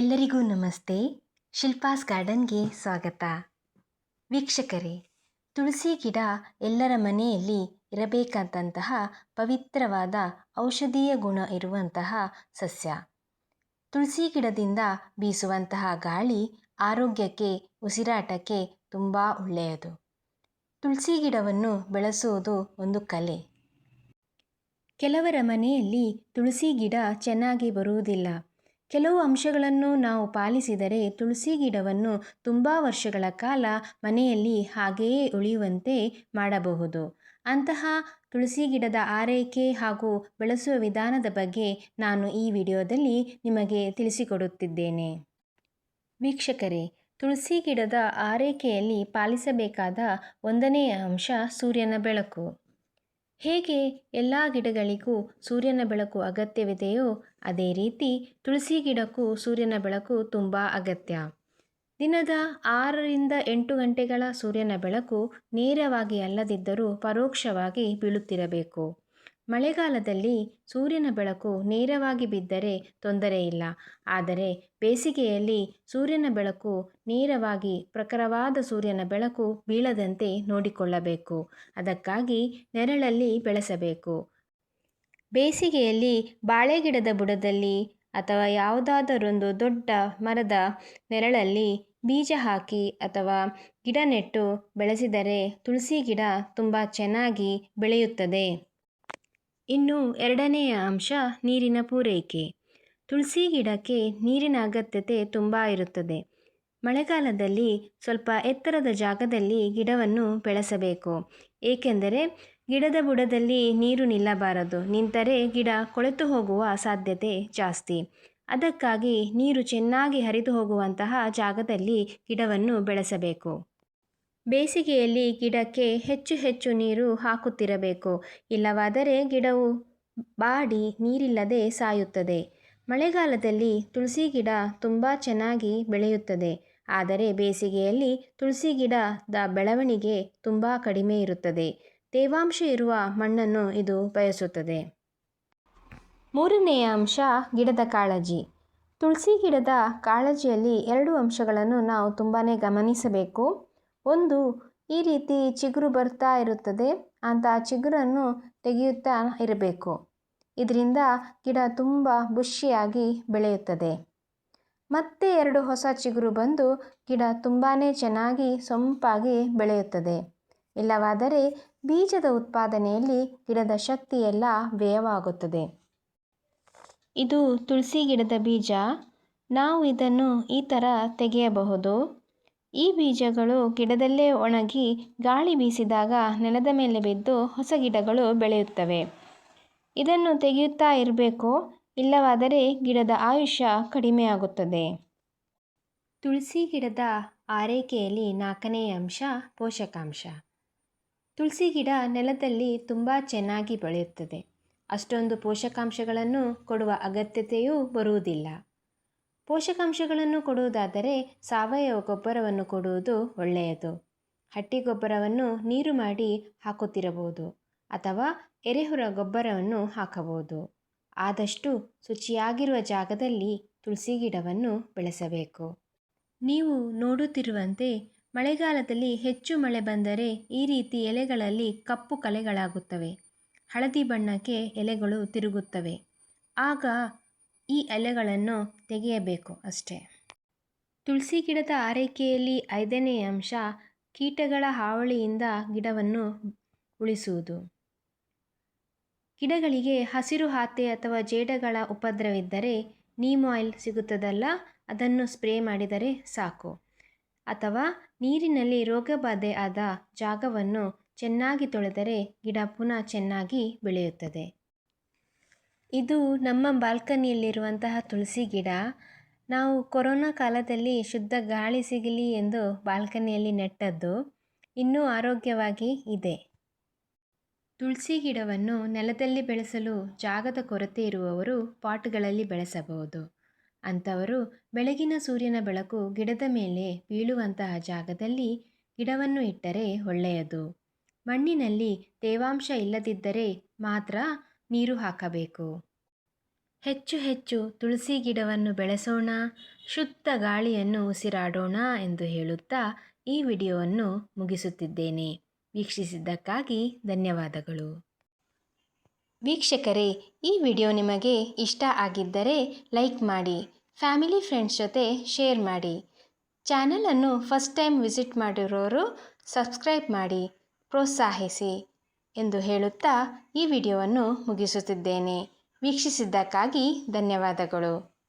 ಎಲ್ಲರಿಗೂ ನಮಸ್ತೆ. ಶಿಲ್ಪಾಸ್ ಗಾರ್ಡನ್ಗೆ ಸ್ವಾಗತ. ವೀಕ್ಷಕರೇ, ತುಳಸಿ ಗಿಡ ಎಲ್ಲರ ಮನೆಯಲ್ಲಿ ಇರಬೇಕಾದಂತಹ ಪವಿತ್ರವಾದ ಔಷಧೀಯ ಗುಣ ಇರುವಂತಹ ಸಸ್ಯ. ತುಳಸಿ ಗಿಡದಿಂದ ಬೀಸುವಂತಹ ಗಾಳಿ ಆರೋಗ್ಯಕ್ಕೆ, ಉಸಿರಾಟಕ್ಕೆ ತುಂಬ ಒಳ್ಳೆಯದು. ತುಳಸಿ ಗಿಡವನ್ನು ಬೆಳೆಸುವುದು ಒಂದು ಕಲೆ. ಕೆಲವರ ಮನೆಯಲ್ಲಿ ತುಳಸಿ ಗಿಡ ಚೆನ್ನಾಗಿ ಬರುವುದಿಲ್ಲ. ಕೆಲವು ಅಂಶಗಳನ್ನು ನಾವು ಪಾಲಿಸಿದರೆ ತುಳಸಿ ಗಿಡವನ್ನು ತುಂಬ ವರ್ಷಗಳ ಕಾಲ ಮನೆಯಲ್ಲಿ ಹಾಗೆಯೇ ಉಳಿಯುವಂತೆ ಮಾಡಬಹುದು. ಅಂತಹ ತುಳಸಿ ಗಿಡದ ಆರೈಕೆ ಹಾಗೂ ಬೆಳೆಸುವ ವಿಧಾನದ ಬಗ್ಗೆ ನಾನು ಈ ವಿಡಿಯೋದಲ್ಲಿ ನಿಮಗೆ ತಿಳಿಸಿಕೊಡುತ್ತಿದ್ದೇನೆ. ವೀಕ್ಷಕರೇ, ತುಳಸಿ ಗಿಡದ ಆರೈಕೆಯಲ್ಲಿ ಪಾಲಿಸಬೇಕಾದ ಒಂದನೆಯ ಅಂಶ ಸೂರ್ಯನ ಬೆಳಕು. ಹೇಗೆ ಎಲ್ಲ ಗಿಡಗಳಿಗೂ ಸೂರ್ಯನ ಬೆಳಕು ಅಗತ್ಯವಿದೆಯೋ ಅದೇ ರೀತಿ ತುಳಸಿ ಗಿಡಕ್ಕೂ ಸೂರ್ಯನ ಬೆಳಕು ತುಂಬ ಅಗತ್ಯ. ದಿನದ ಆರರಿಂದ ಎಂಟು ಗಂಟೆಗಳ ಸೂರ್ಯನ ಬೆಳಕು ನೇರವಾಗಿ ಅಲ್ಲದಿದ್ದರೂ ಪರೋಕ್ಷವಾಗಿ ಬೀಳುತ್ತಿರಬೇಕು. ಮಳೆಗಾಲದಲ್ಲಿ ಸೂರ್ಯನ ಬೆಳಕು ನೇರವಾಗಿ ಬಿದ್ದರೆ ತೊಂದರೆ ಇಲ್ಲ. ಆದರೆ ಬೇಸಿಗೆಯಲ್ಲಿ ಸೂರ್ಯನ ಬೆಳಕು ನೇರವಾಗಿ ಪ್ರಖರವಾದ ಸೂರ್ಯನ ಬೆಳಕು ಬೀಳದಂತೆ ನೋಡಿಕೊಳ್ಳಬೇಕು. ಅದಕ್ಕಾಗಿ ನೆರಳಲ್ಲಿ ಬೆಳೆಸಬೇಕು. ಬೇಸಿಗೆಯಲ್ಲಿ ಬಾಳೆಗಿಡದ ಬುಡದಲ್ಲಿ ಅಥವಾ ಯಾವುದಾದರೊಂದು ದೊಡ್ಡ ಮರದ ನೆರಳಲ್ಲಿ ಬೀಜ ಹಾಕಿ ಅಥವಾ ಗಿಡ ನೆಟ್ಟು ಬೆಳೆಸಿದರೆ ತುಳಸಿ ಗಿಡ ತುಂಬ ಚೆನ್ನಾಗಿ ಬೆಳೆಯುತ್ತದೆ. ಇನ್ನು ಎರಡನೆಯ ಅಂಶ ನೀರಿನ ಪೂರೈಕೆ. ತುಳಸಿ ಗಿಡಕ್ಕೆ ನೀರಿನ ಅಗತ್ಯತೆ ತುಂಬ ಇರುತ್ತದೆ. ಮಳೆಗಾಲದಲ್ಲಿ ಸ್ವಲ್ಪ ಎತ್ತರದ ಜಾಗದಲ್ಲಿ ಗಿಡವನ್ನು ಬೆಳೆಸಬೇಕು. ಏಕೆಂದರೆ ಗಿಡದ ಬುಡದಲ್ಲಿ ನೀರು ನಿಲ್ಲಬಾರದು. ನಿಂತರೆ ಗಿಡ ಕೊಳೆತು ಹೋಗುವ ಸಾಧ್ಯತೆ ಜಾಸ್ತಿ. ಅದಕ್ಕಾಗಿ ನೀರು ಚೆನ್ನಾಗಿ ಹರಿದು ಹೋಗುವಂತಹ ಜಾಗದಲ್ಲಿ ಗಿಡವನ್ನು ಬೆಳೆಸಬೇಕು. ಬೇಸಿಗೆಯಲ್ಲಿ ಗಿಡಕ್ಕೆ ಹೆಚ್ಚು ಹೆಚ್ಚು ನೀರು ಹಾಕುತ್ತಿರಬೇಕು. ಇಲ್ಲವಾದರೆ ಗಿಡವು ಬಾಡಿ ನೀರಿಲ್ಲದೆ ಸಾಯುತ್ತದೆ. ಮಳೆಗಾಲದಲ್ಲಿ ತುಳಸಿ ಗಿಡ ತುಂಬ ಚೆನ್ನಾಗಿ ಬೆಳೆಯುತ್ತದೆ. ಆದರೆ ಬೇಸಿಗೆಯಲ್ಲಿ ತುಳಸಿ ಗಿಡದ ಬೆಳವಣಿಗೆ ತುಂಬ ಕಡಿಮೆ ಇರುತ್ತದೆ. ತೇವಾಂಶ ಇರುವ ಮಣ್ಣನ್ನು ಇದು ಬಯಸುತ್ತದೆ. ಮೂರನೆಯ ಅಂಶ ಗಿಡದ ಕಾಳಜಿ. ತುಳಸಿ ಗಿಡದ ಕಾಳಜಿಯಲ್ಲಿ ಎರಡು ಅಂಶಗಳನ್ನು ನಾವು ತುಂಬಾ ಗಮನಿಸಬೇಕು. ಒಂದು ಈ ರೀತಿ ಚಿಗುರು ಬರ್ತಾ ಇರುತ್ತದೆ. ಅಂತ ಚಿಗುರನ್ನು ತೆಗೆಯುತ್ತಾ ಇರಬೇಕು. ಇದರಿಂದ ಗಿಡ ತುಂಬ ಬುಷಿಯಾಗಿ ಬೆಳೆಯುತ್ತದೆ. ಮತ್ತೆ ಎರಡು ಹೊಸ ಚಿಗುರು ಬಂದು ಗಿಡ ತುಂಬಾ ಚೆನ್ನಾಗಿ ಸೊಂಪಾಗಿ ಬೆಳೆಯುತ್ತದೆ. ಇಲ್ಲವಾದರೆ ಬೀಜದ ಉತ್ಪಾದನೆಯಲ್ಲಿ ಗಿಡದ ಶಕ್ತಿಯೆಲ್ಲ ವ್ಯಯವಾಗುತ್ತದೆ. ಇದು ತುಳಸಿ ಗಿಡದ ಬೀಜ. ನಾವು ಇದನ್ನು ಈ ಥರ ತೆಗೆಯಬಹುದು. ಈ ಬೀಜಗಳು ಗಿಡದಲ್ಲೇ ಒಣಗಿ ಗಾಳಿ ಬೀಸಿದಾಗ ನೆಲದ ಮೇಲೆ ಬಿದ್ದು ಹೊಸ ಗಿಡಗಳು ಬೆಳೆಯುತ್ತವೆ. ಇದನ್ನು ತೆಗೆಯುತ್ತಾ ಇರಬೇಕು ಇಲ್ಲವಾದರೆ ಗಿಡದ ಆಯುಷ್ಯ ಕಡಿಮೆಯಾಗುತ್ತದೆ ತುಳಸಿ ಗಿಡದ ಆರೈಕೆಯಲ್ಲಿ ನಾಲ್ಕನೇ ಅಂಶ ಪೋಷಕಾಂಶ. ತುಳಸಿ ಗಿಡ ನೆಲದಲ್ಲಿ ತುಂಬ ಚೆನ್ನಾಗಿ ಬೆಳೆಯುತ್ತದೆ. ಅಷ್ಟೊಂದು ಪೋಷಕಾಂಶಗಳನ್ನು ಕೊಡುವ ಅಗತ್ಯತೆಯೂ ಬರುವುದಿಲ್ಲ. ಪೋಷಕಾಂಶಗಳನ್ನು ಕೊಡುವುದಾದರೆ ಸಾವಯವ ಗೊಬ್ಬರವನ್ನು ಕೊಡುವುದು ಒಳ್ಳೆಯದು. ಹಟ್ಟಿ ಗೊಬ್ಬರವನ್ನು ನೀರು ಮಾಡಿ ಹಾಕುತ್ತಿರಬಹುದು ಅಥವಾ ಎರೆಹುರ ಗೊಬ್ಬರವನ್ನು ಹಾಕಬಹುದು. ಆದಷ್ಟು ಶುಚಿಯಾಗಿರುವ ಜಾಗದಲ್ಲಿ ತುಳಸಿ ಗಿಡವನ್ನು ಬೆಳೆಸಬೇಕು. ನೀವು ನೋಡುತ್ತಿರುವಂತೆ ಮಳೆಗಾಲದಲ್ಲಿ ಹೆಚ್ಚು ಮಳೆ ಬಂದರೆ ಈ ರೀತಿ ಎಲೆಗಳಲ್ಲಿ ಕಪ್ಪು ಕಲೆಗಳಾಗುತ್ತವೆ. ಹಳದಿ ಬಣ್ಣಕ್ಕೆ ಎಲೆಗಳು ತಿರುಗುತ್ತವೆ. ಆಗ ಈ ಎಲೆಗಳನ್ನು ತೆಗೆಯಬೇಕು ಅಷ್ಟೇ. ತುಳಸಿ ಗಿಡದ ಆರೈಕೆಯಲ್ಲಿ ಐದನೇ ಅಂಶ ಕೀಟಗಳ ಹಾವಳಿಯಿಂದ ಗಿಡವನ್ನು ಉಳಿಸುವುದು. ಗಿಡಗಳಿಗೆ ಹಸಿರು ಹಾತೆ ಅಥವಾ ಜೇಡಗಳ ಉಪದ್ರವಿದ್ದರೆ ನೀಮ್ ಆಯಿಲ್ ಸಿಗುತ್ತದಲ್ಲ, ಅದನ್ನು ಸ್ಪ್ರೇ ಮಾಡಿದರೆ ಸಾಕು. ಅಥವಾ ನೀರಿನಲ್ಲಿ ರೋಗಬಾಧೆ ಆದ ಜಾಗವನ್ನು ಚೆನ್ನಾಗಿ ತೊಳೆದರೆ ಗಿಡ ಪುನಃ ಚೆನ್ನಾಗಿ ಬೆಳೆಯುತ್ತದೆ. ಇದು ನಮ್ಮ ಬಾಲ್ಕನಿಯಲ್ಲಿರುವಂತಹ ತುಳಸಿ ಗಿಡ. ನಾವು ಕೊರೋನಾ ಕಾಲದಲ್ಲಿ ಶುದ್ಧ ಗಾಳಿ ಸಿಗಲಿ ಎಂದು ಬಾಲ್ಕನಿಯಲ್ಲಿ ನೆಟ್ಟದ್ದು ಇನ್ನೂ ಆರೋಗ್ಯವಾಗಿ ಇದೆ. ತುಳಸಿ ಗಿಡವನ್ನು ನೆಲದಲ್ಲಿ ಬೆಳೆಸಲು ಜಾಗದ ಕೊರತೆ ಇರುವವರು ಪಾಟ್ಗಳಲ್ಲಿ ಬೆಳೆಸಬಹುದು. ಅಂಥವರು ಬೆಳಗಿನ ಸೂರ್ಯನ ಬೆಳಕು ಗಿಡದ ಮೇಲೆ ಬೀಳುವಂತಹ ಜಾಗದಲ್ಲಿ ಗಿಡವನ್ನು ಇಟ್ಟರೆ ಒಳ್ಳೆಯದು. ಮಣ್ಣಿನಲ್ಲಿ ತೇವಾಂಶ ಇಲ್ಲದಿದ್ದರೆ ಮಾತ್ರ ನೀರು ಹಾಕಬೇಕು. ಹೆಚ್ಚು ಹೆಚ್ಚು ತುಳಸಿ ಗಿಡವನ್ನು ಬೆಳೆಸೋಣ, ಶುದ್ಧ ಗಾಳಿಯನ್ನು ಉಸಿರಾಡೋಣ ಎಂದು ಹೇಳುತ್ತಾ ಈ ವಿಡಿಯೋವನ್ನು ಮುಗಿಸುತ್ತಿದ್ದೇನೆ. ವೀಕ್ಷಿಸಿದ್ದಕ್ಕಾಗಿ ಧನ್ಯವಾದಗಳು. ವೀಕ್ಷಕರೇ, ಈ ವಿಡಿಯೋ ನಿಮಗೆ ಇಷ್ಟ ಆಗಿದ್ದರೆ ಲೈಕ್ ಮಾಡಿ, ಫ್ಯಾಮಿಲಿ ಫ್ರೆಂಡ್ಸ್ ಜೊತೆ ಶೇರ್ ಮಾಡಿ. ಚಾನಲನ್ನು ಫಸ್ಟ್ ಟೈಮ್ ವಿಸಿಟ್ ಮಾಡಿರೋರು ಸಬ್ಸ್ಕ್ರೈಬ್ ಮಾಡಿ, ಪ್ರೋತ್ಸಾಹಿಸಿ. ಎಂದು ಹೇಳುತ್ತಾ ಈ ವಿಡಿಯೋವನ್ನು ಮುಗಿಸುತ್ತಿದ್ದೇನೆ. ವೀಕ್ಷಿಸಿದ್ದಕ್ಕಾಗಿ ಧನ್ಯವಾದಗಳು.